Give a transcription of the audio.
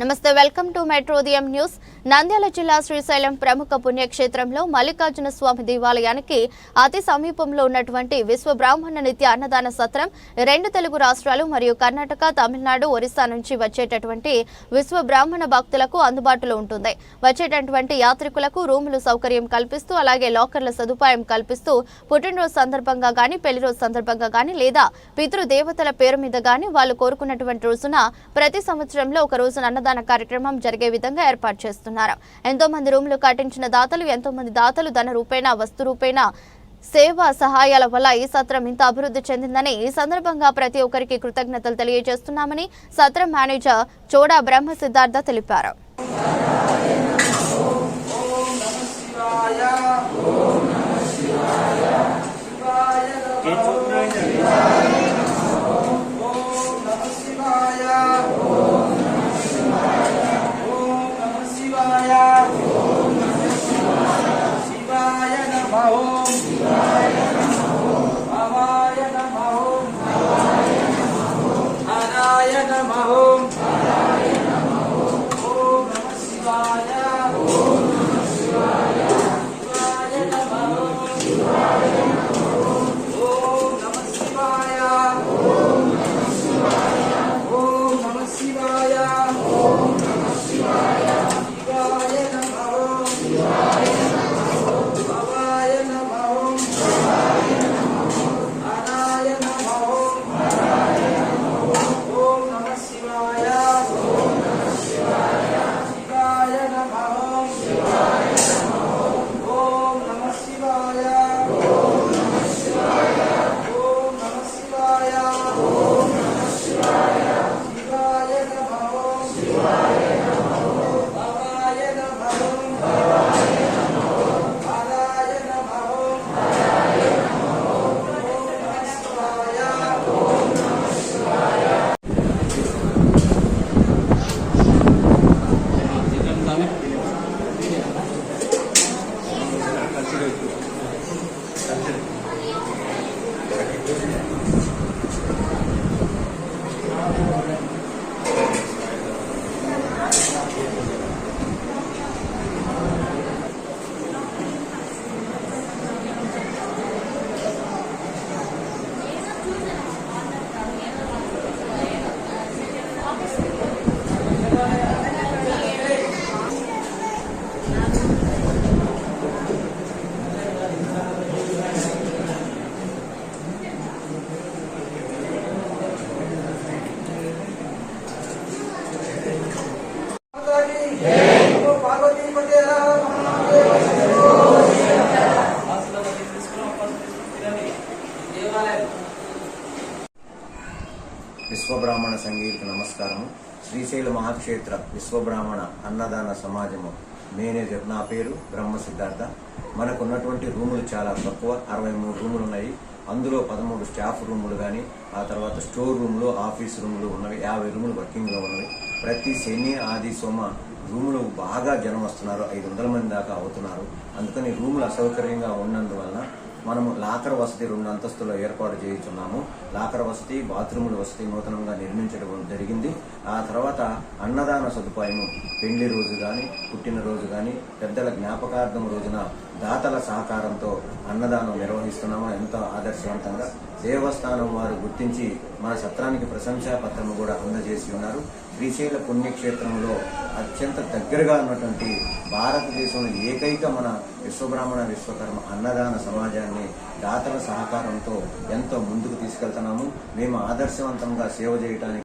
నమస్తే welcome to మెట్రోదియం news. Nandyal జిల్లా శ్రీశైలం ప్రముఖ పుణ్యక్షేత్రంలో మల్లికార్జున స్వామి దేవాలయానికి అతి సమీపంలో ఉన్నటువంటి విశ్వ బ్రాహ్మణ నిత్య అన్నదాన సత్రం రెండు తెలుగు రాష్ట్రాలు మరియు కర్ణాటక తమిళనాడు ఒరిస్సా నుంచి వచ్చేటటువంటి విశ్వ బ్రాహ్మణ భక్తులకు అందుబాటులో ఉంటుంది. వచ్చేటటువంటి యాత్రికులకు రూములు సౌకర్యం కల్పిస్తూ అలాగే లాకర్ల సదుపాయం కల్పిస్తూ పుట్టినరోజు సందర్భంగా కానీ పెళ్ళి రోజు సందర్భంగా గాని లేదా పితృదేవతల పేరు మీద గాని వాళ్ళు కోరుకున్నటువంటి రోజున ప్రతి సంవత్సరంలో ఒక రోజున అన్నదాన కార్యక్రమం జరిగే విధంగా ఏర్పాటు చేస్తున్నారు. ఎంతో మంది రూములు కట్టించిన దాతలు ఎంతో మంది దాతలు ధన రూపేణ వస్తు రూపేణ సేవా సహాయాల వల్ల ఈ సత్రం ఇంత అభివృద్ధి చెందిందని ఈ సందర్భంగా ప్రతి ఒక్కరికి కృతజ్ఞతలు తెలియజేస్తున్నామని సత్రం మేనేజర్ చోడా బ్రహ్మ సిద్ధార్థ తెలిపారు. ನಮೋ విశ్వబ్రాహ్మణ సంగీత నమస్కారం శ్రీశైల మహాక్షేత్ర విశ్వబ్రాహ్మణ అన్నదాన సమాజము మేనేజర్ నా పేరు బ్రహ్మ సిద్ధార్థ. మనకు ఉన్నటువంటి రూములు చాలా తక్కువ అరవై మూడు రూములు ఉన్నాయి. అందులో పదమూడు స్టాఫ్ రూములు కానీ ఆ తర్వాత స్టోర్ రూములు ఆఫీస్ రూములు ఉన్నవి యాభై రూములు వర్కింగ్లో ఉన్నవి. ప్రతి శని ఆది సోమ రూములు బాగా జనం వస్తున్నారు ఐదు వందల మంది దాకా అవుతున్నారు. అందుకని రూములు అసౌకర్యంగా ఉన్నందువలన మనము లాకర్ వసతి రెండు అంతస్తులో ఏర్పాటు చేయించున్నాము. లాకర్ వసతి బాత్రూముల వసతి నూతనంగా నిర్మించడం జరిగింది. ఆ తర్వాత అన్నదాన సదుపాయము పెళ్ళి రోజు కానీ పుట్టినరోజు కానీ పెద్దల జ్ఞాపకార్థం రోజున దాతల సహకారంతో అన్నదానం నిర్వహిస్తున్నాము. ఎంతో ఆదర్శవంతంగా దేవస్థానం వారు గుర్తించి మన సత్రానికి ప్రశంసా పత్రము కూడా అందజేసి ఉన్నారు. శ్రీశైల పుణ్యక్షేత్రంలో అత్యంత దగ్గరగా ఉన్నటువంటి భారతదేశంలో ఏకైక మన విశ్వబ్రాహ్మణ విశ్వకర్మ అన్నదాన సమాజాన్ని దాతల సహకారంతో ఎంతో ముందుకు తీసుకెళ్తున్నాము. మేము ఆదర్శవంతంగా సేవ చేయడానికి